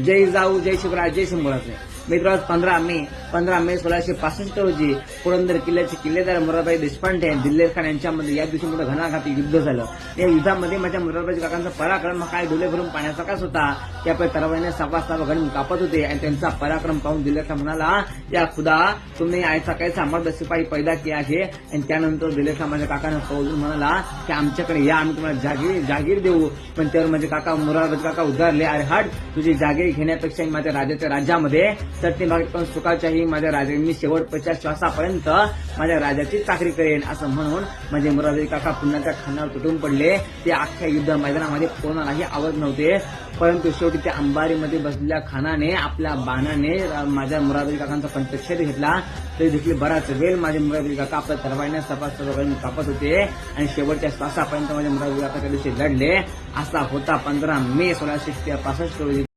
जय जाऊ जय शिवराज जय शंभराज मित्र पंधरा मे पंधरा मे सोळाशे पासष्ट रोजी पुरंदर किल्ल्याचे किल्लेदार मुरारबाई देशपांडे दिल्लेर खान यांच्यामध्ये या दिवशी मोठं घणाघाती युद्ध झालं. या युद्धामध्ये माझ्या मुरारबाई काकांचा पराक्रम हा काय डोले भरून पाण्याचा कास होता? त्यापैकी आपल्या तरवाईने सापा सापा घडून कापत होते आणि त्यांचा पराक्रम पाहून दिल्लेर खान म्हणाला या खुदा तुम्ही आयचा काही सामर्थ्य सिपाही पैदा केला आहे. आणि त्यानंतर दिल्लेर खान माझ्या काकानं कौलून म्हणाला की आमच्याकडे या आम्ही तुम्हाला जागीर जागीर देऊ. पण त्यावर माझे काका मुरारबाई काका उद्गारले अरे हट तुझी जागीर घेण्यापेक्षा माझ्या राज्याच्या राज्यामध्ये सत्यभाग पण सुखाच्याही माझ्या राजा मी शेवटच्या श्वासापर्यंत माझ्या राजाची चाकरी करेन असं म्हणून माझे मुरारबाई काका पुन्हा त्या खानावर तुटून पडले. ते अख्ख्या युद्ध मैदानामध्ये कोणालाही आवड नव्हते. परंतु शेवटी त्या अंबारीमध्ये बसलेल्या खानाने आपल्या बाणाने माझ्या मुरारबाई काकांचा कंठच्छेद घेतला. तरी देखील बराच वेळ माझे मुरारबाई काका आपल्या तरवाईने सपास कापत होते आणि शेवटच्या श्वासापर्यंत माझे मुरारबाई काका त्या दिवशी लढले. असा होता पंधरा मे सोळाशे पासष्ट रोजी.